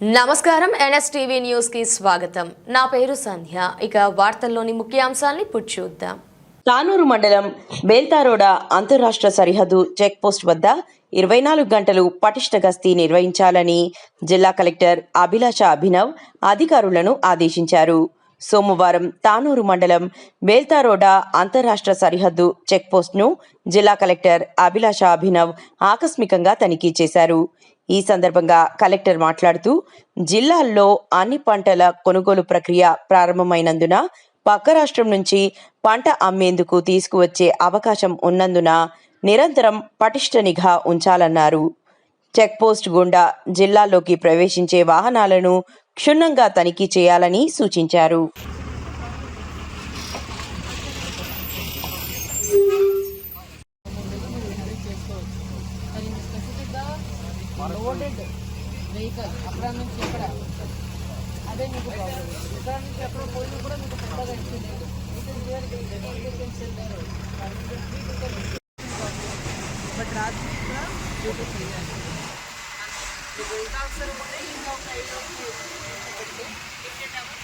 నమస్కారం ఎన్ఎస్టీవీ న్యూస్కి స్వాగతం. నా పేరు సంధ్య. ఇక వార్తల్లోని ముఖ్యాంశాల్ని ఇప్పుడు చూద్దాం. తానూరు మండలం బేల్తారోడ అంతర్రాష్ట్ర సరిహద్దు చెక్పోస్ట్ వద్ద ఇరవై నాలుగు గంటలు పటిష్ట గస్తీ నిర్వహించాలని జిల్లా కలెక్టర్ అభిలాష అభినవ్ అధికారులను ఆదేశించారు. సోమవారం తానూరు మండలం బేల్తారోడ అంతర్రాష్ట్ర సరిహద్దు చెక్పోస్ట్ను జిల్లా కలెక్టర్ అభిలాష అభినవ్ ఆకస్మికంగా తనిఖీ చేశారు. ఈ సందర్భంగా కలెక్టర్ మాట్లాడుతూ జిల్లాల్లో అన్ని పంటల కొనుగోలు ప్రక్రియ ప్రారంభమైనందున పక్క రాష్ట్రం నుంచి పంట అమ్మేందుకు తీసుకువచ్చే అవకాశం ఉన్నందున నిరంతరం పటిష్ట నిఘా ఉంచాలన్నారు. చెక్పోస్ట్ గుండా జిల్లాలోకి ప్రవేశించే వాహనాలను క్షుణ్ణంగా తనిఖీ చేయాలని సూచించారు. లోడెడ్ వెహికల్ అక్కడ నుంచి ఇక్కడ అదే మీకు ప్రాబ్లం ఇక్కడ నుంచి ఎక్కడ పోయినా కూడా మీకు పెద్దగా ఇచ్చింది బట్ రాత్రి కూడా డ్యూటీ చేయాలి మీకు ఇంకా అవసరం ఉంటే ఇంకా ఒక ఐదు రోజులు పెట్టి ఫిఫ్టీన్ అవర్స్